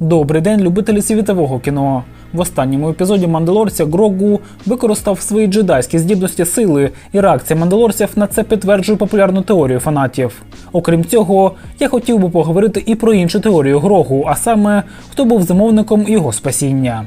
Добрий день, любителі світового кіно. В останньому епізоді мандалорця Грогу використав свої джедайські здібності сили, і реакція мандалорців на це підтверджує популярну теорію фанатів. Окрім цього, я хотів би поговорити і про іншу теорію Грогу, а саме хто був замовником його спасіння.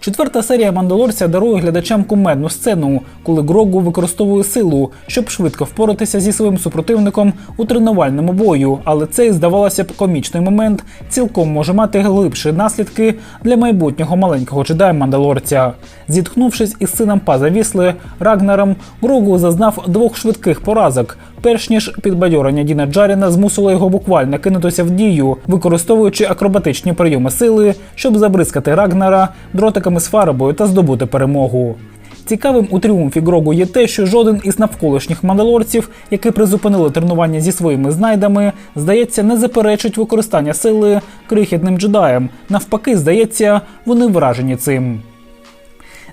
Четверта серія Мандалорця дарує глядачам кумедну сцену, коли Грогу використовує силу, щоб швидко впоратися зі своїм супротивником у тренувальному бою. Але цей, здавалося б, комічний момент цілком може мати глибші наслідки для майбутнього маленького джедая Мандалорця. Зіткнувшись із сином Паза Вісли Рагнаром, Грогу зазнав двох швидких поразок. Перш ніж підбадьорення Діна Джаріна змусило його буквально кинутися в дію, використовуючи акробатичні прийоми сили, щоб забризкати Рагнара дротиками з фарбою та здобути перемогу. Цікавим у тріумфі Грогу є те, що жоден із навколишніх мандалорців, які призупинили тренування зі своїми знайдами, здається, не заперечують використання сили крихітним джедаєм. Навпаки, здається, вони вражені цим.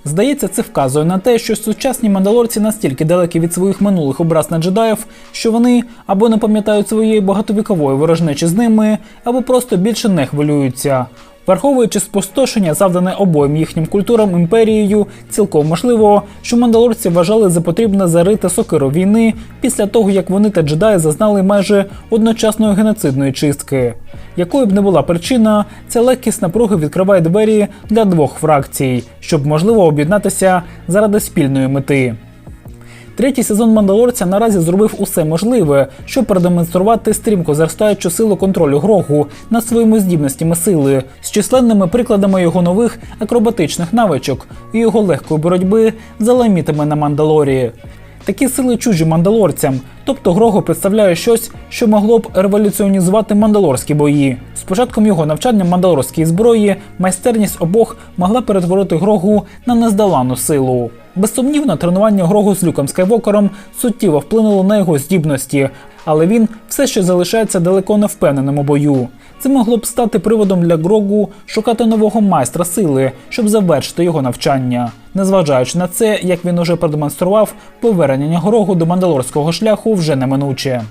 Здається, це вказує на те, що сучасні мандалорці настільки далекі від своїх минулих образ на джедаїв, що вони або не пам'ятають своєї багатовікової ворожнечі з ними, або просто більше не хвилюються. Враховуючи спустошення, завдане обоїм їхнім культурам імперією, цілком можливо, що мандалорці вважали за потрібне зарити сокиру війни після того, як вони та джедаї зазнали майже одночасної геноцидної чистки. Якою б не була причина, ця легкість напруги відкриває двері для двох фракцій, щоб можливо об'єднатися заради спільної мети. Третій сезон Мандалорця наразі зробив усе можливе, щоб продемонструвати стрімко зростаючу силу контролю Грогу над своїми здібностями сили з численними прикладами його нових акробатичних навичок і його легкої боротьби за лаймітами на Мандалорі. Такі сили чужі мандалорцям, тобто Грого представляє щось, що могло б революціонізувати мандалорські бої. З початком його навчання мандалорської зброї майстерність обох могла перетворити Грогу на нездоланну силу. Безсумнівно, тренування Грогу з Люком Скайвокером суттєво вплинуло на його здібності, але він все ще залишається далеко не впевненим бою. Це могло б стати приводом для Грогу шукати нового майстра сили, щоб завершити його навчання. Незважаючи на це, як він уже продемонстрував, повернення Грогу до мандалорського шляху вже неминуче.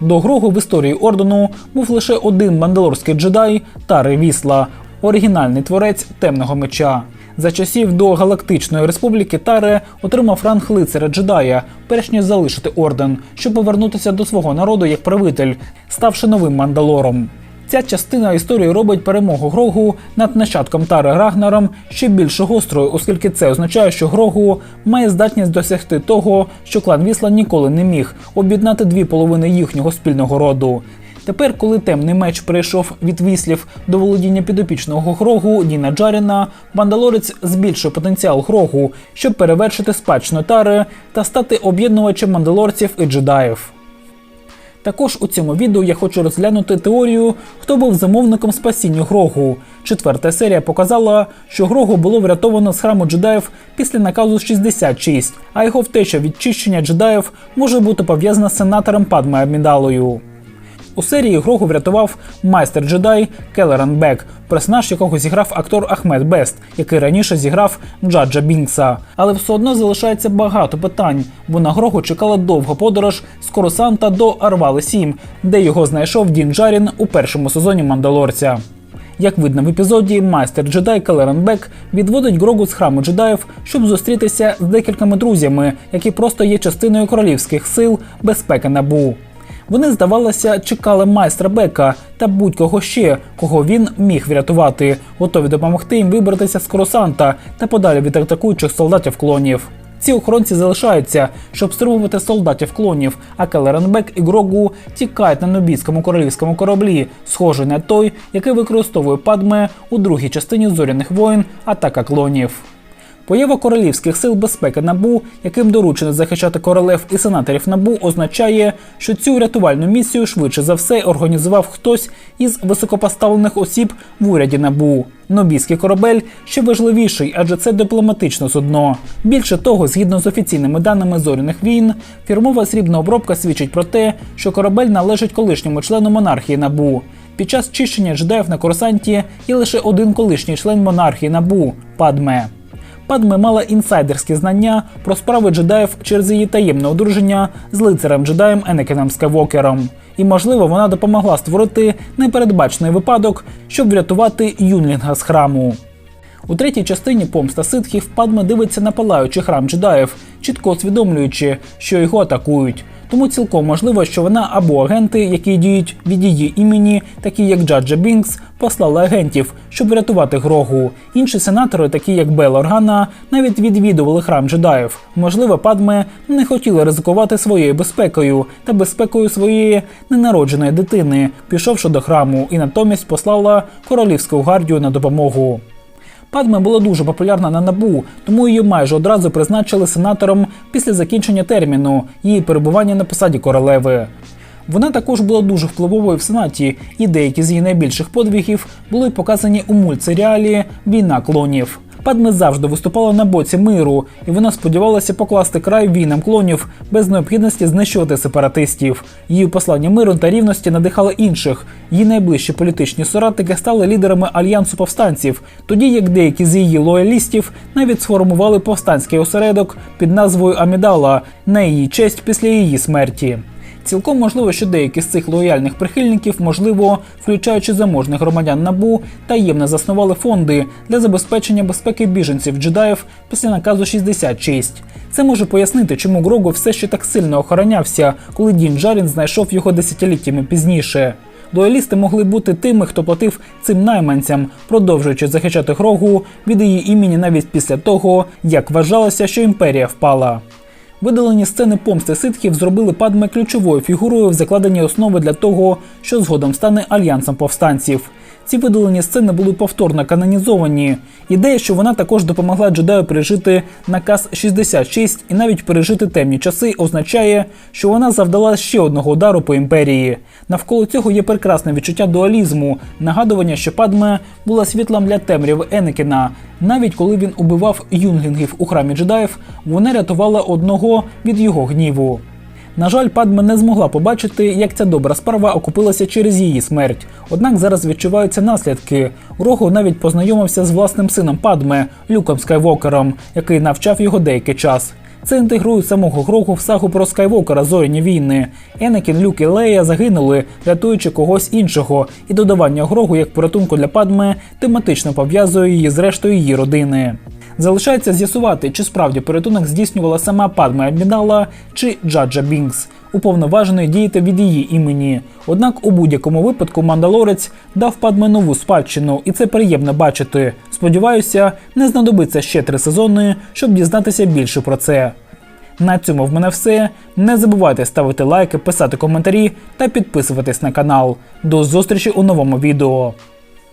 До Грогу в історії ордену був лише один мандалорський джедай Тари Вісла, оригінальний творець темного меча. За часів до Галактичної Республіки Таре отримав ранг лицаря джедая, перш ніж залишити орден, щоб повернутися до свого народу як правитель, ставши новим мандалором. Ця частина історії робить перемогу Грогу над нащадком Тари Рагнаром ще більш гострою, оскільки це означає, що Грогу має здатність досягти того, що клан Вісла ніколи не міг об'єднати дві половини їхнього спільного роду. Тепер, коли темний меч прийшов від віслів до володіння підопічного Грогу Діна Джаріна, мандалорець збільшує потенціал Грогу, щоб перевершити спадщину Тари та стати об'єднувачем мандалорців і джедаїв. Також у цьому відео я хочу розглянути теорію, хто був замовником спасіння Грогу. Четверта серія показала, що Грогу було врятовано з храму джедаїв після наказу 66, а його втеча від чищення джедаїв може бути пов'язана з сенатором Падме Амідалою. У серії Грогу врятував майстер джедай Келеран Бек, персонаж якого зіграв актор Ахмед Бест, який раніше зіграв Джаджа Бінкса. Але все одно залишається багато питань, бо на Грогу чекала довга подорож з Корусанта до Арвали 7, де його знайшов Дін Джарін у першому сезоні Мандалорця. Як видно в епізоді, майстер джедай Келеран Бек відводить Грогу з храму джедаїв, щоб зустрітися з декількома друзями, які просто є частиною королівських сил безпеки Набу. Вони, здавалося, чекали майстра Бека та будь-кого ще, кого він міг врятувати, готові допомогти їм вибратися з Коросанта та подалі від атакуючих солдатів клонів. Ці охоронці залишаються, щоб стримувати солдатів клонів, а Келеренбек і Грогу тікають на нобійському королівському кораблі, схожий на той, який використовує Падме у другій частині зоряних воїн Атака клонів. Поява королівських сил безпеки набу, яким доручено захищати королев і сенаторів набу, означає, що цю рятувальну місію швидше за все організував хтось із високопоставлених осіб в уряді набу. Нобійський корабель ще важливіший, адже це дипломатичне судно. Більше того, згідно з офіційними даними зоряних війн, фірмова срібна обробка свідчить про те, що корабель належить колишньому члену монархії набу. Під час чищення джедаїв на курсанті є лише один колишній член монархії набу Падме. Падме мала інсайдерські знання про справи джедаїв через її таємне одруження з лицарем джедаєм Енекеном Скайвокером. І, можливо, вона допомогла створити непередбачений випадок, щоб врятувати Юнлінга з храму. У третій частині помста ситхів Падме дивиться на палаючий храм джедаїв, чітко усвідомлюючи, що його атакують. Тому цілком можливо, що вона або агенти, які діють від її імені, такі як Джаджа Бінкс, послали агентів, щоб врятувати Грогу. Інші сенатори, такі як Бел Органа, навіть відвідували храм джедаїв. Можливо, Падме не хотіла ризикувати своєю безпекою та безпекою своєї ненародженої дитини, пішовши до храму, і натомість послала королівську гвардію на допомогу. Падме була дуже популярна на набу, тому її майже одразу призначили сенатором після закінчення терміну її перебування на посаді королеви. Вона також була дуже впливовою в сенаті, і деякі з її найбільших подвигів були показані у мультсеріалі Війна клонів. Падме завжди виступала на боці миру, і вона сподівалася покласти край війнам клонів без необхідності знищувати сепаратистів. Її послання миру та рівності надихали інших. Її найближчі політичні соратники стали лідерами альянсу повстанців, тоді як деякі з її лоялістів навіть сформували повстанський осередок під назвою Амідала на її честь після її смерті. Цілком можливо, що деякі з цих лояльних прихильників, можливо, включаючи заможних громадян набу, таємно заснували фонди для забезпечення безпеки біженців джедаїв після наказу 66. Це може пояснити, чому Грогу все ще так сильно охоронявся, коли Дін Джарін знайшов його десятиліттями пізніше. Лоялісти могли бути тими, хто платив цим найманцям, продовжуючи захищати Грогу від її імені навіть після того, як вважалося, що імперія впала. Видалені сцени помсти ситхів зробили Падме ключовою фігурою в закладенні основи для того, що згодом стане альянсом повстанців. Ці видалені сцени були повторно канонізовані. Ідея, що вона також допомогла джедаю пережити наказ 66 і навіть пережити темні часи, означає, що вона завдала ще одного удару по імперії. Навколо цього є прекрасне відчуття дуалізму, нагадування, що Падме була світлом для темряви Енекіна. Навіть коли він убивав юнглінгів у храмі джедаїв, вона рятувала одного від його гніву. На жаль, Падме не змогла побачити, як ця добра справа окупилася через її смерть. Однак зараз відчуваються наслідки. Рогу навіть познайомився з власним сином Падме, Люком Скайвокером, який навчав його деякий час. Це інтегрує самого Грогу в сагу про Скайвокера зоряні війни. Енекін, Люк і Лея загинули, рятуючи когось іншого, і додавання Грогу як порятунку для Падме тематично пов'язує її з рештою її родини. Залишається з'ясувати, чи справді порятунок здійснювала сама Падме Амідала чи Джаджа Бінкс, уповноваженої діяти від її імені. Однак у будь-якому випадку мандалорець дав Падме нову спадщину, і це приємно бачити. Сподіваюся, не знадобиться ще три сезони, щоб дізнатися більше про це. На цьому в мене все. Не забувайте ставити лайки, писати коментарі та підписуватись на канал. До зустрічі у новому відео.